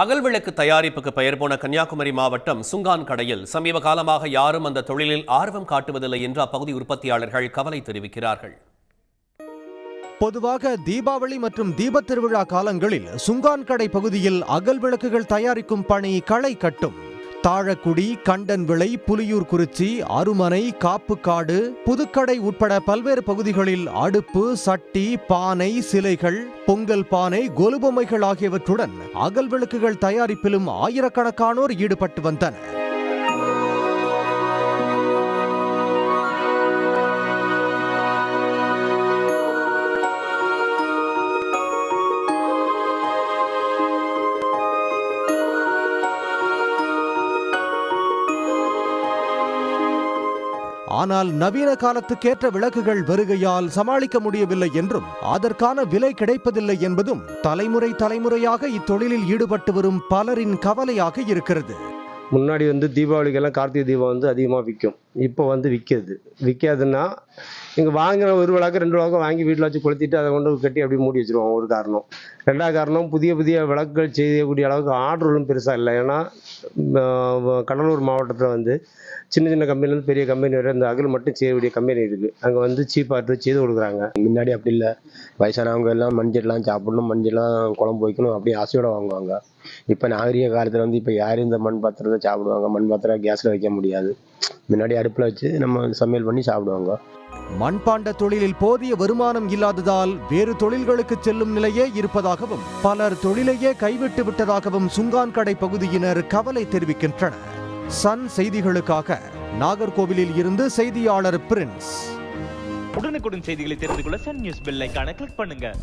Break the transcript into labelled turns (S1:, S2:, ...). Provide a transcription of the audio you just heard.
S1: அகல்விளக்கு தயாரிப்புக்கு பெயர் போன கன்னியாகுமரி மாவட்டம் சுங்கான் கடையில் சமீப காலமாக யாரும் அந்த தொழிலில் ஆர்வம் காட்டுவதில்லை என்று அப்பகுதி உற்பத்தியாளர்கள் கவலை தெரிவிக்கிறார்கள்.
S2: பொதுவாக தீபாவளி மற்றும் தீபத் திருவிழா காலங்களில் சுங்கான் கடை பகுதியில் அகல் விளக்குகள் தயாரிக்கும் பணி களை கட்டும். தாழக்குடி கண்டன் விளை புலியூர் குறிச்சி அருமனை காப்புக்காடு புதுக்கடை உட்பட பல்வேறு பகுதிகளில் அடுப்பு சட்டி பானை சிலைகள் பொங்கல் பானை கொலுபொம்மைகள் ஆகியவற்றுடன் அகல் விளக்குகள் தயாரிப்பிலும் ஆயிரக்கணக்கானோர் ஈடுபட்டு வந்தனர். ஆனால் நவீன காலத்துக்கேற்ற விளக்குகள் வருகையால் சமாளிக்க முடியவில்லை என்றும் அதற்கான விலை கிடைப்பதில்லை என்பதும் தலைமுறை தலைமுறையாக இத்தொழிலில் ஈடுபட்டு வரும் பலரின் கவலையாக இருக்கிறது.
S3: முன்னாடி வந்து தீபாவளிக்கெல்லாம் கார்த்திகை தீபம் வந்து அதிகமாக விற்கும். இப்போ வந்து விற்கிறது. விற்காதுன்னா இங்கே வாங்கின ஒரு விளக்கு ரெண்டு விளக்கம் வாங்கி வீட்டில் வச்சு கொளுத்திட்டு அதை கொண்டு கட்டி அப்படியே மூடி வச்சுருவாங்க ஒரு காரணம். ரெண்டாவது காரணம் புதிய புதிய விளக்குகள் செய்யக்கூடிய அளவுக்கு ஆர்டர்களும் பெருசாக இல்லை. ஏன்னா கடலூர் மாவட்டத்தில் வந்து சின்ன சின்ன கம்பெனிலேருந்து பெரிய கம்பெனி வரை இந்த அகல் மட்டும் செய்யக்கூடிய கம்பெனி இருக்குது அங்கே வந்து சீப்பாட்டு செய்து கொடுக்குறாங்க.
S4: முன்னாடி அப்படி இல்லை. வயசானவங்க எல்லாம் மஞ்சள்லாம் சாப்பிடணும் மஞ்சள்லாம் குழம்பு வைக்கணும் அப்படியே ஆசையோட வாங்குவாங்க. இப்போ நாகரிக காலத்தில் வந்து இப்போ யாரும் இந்த மண் பாத்திரத்தை சாப்பிடுவாங்க. மண் பாத்திரம் கேஸில் வைக்க முடியாது. முன்னாடி அடுப்பில் வச்சு நம்ம சமையல் பண்ணி சாப்பிடுவாங்க.
S2: மண்பாண்ட தொழிலில் போதிய வருமானம் இல்லாததால் வேறு தொழில்களுக்கு செல்லும் நிலையே இருப்பதாகவும் பலர் தொழிலையே கைவிட்டு விட்டதாகவும் சுங்கான் கடை பகுதியினர் கவலை தெரிவிக்கின்றனர். சன் செய்திகளுக்காக நாகர்கோவிலில் இருந்து செய்தியாளர் பிரின்ஸ்.
S5: உடனுக்குடன் செய்திகளை தெரிந்து கொள்ள சன் நியூஸ் பெல் ஐக்கான கிளிக் பண்ணுங்க.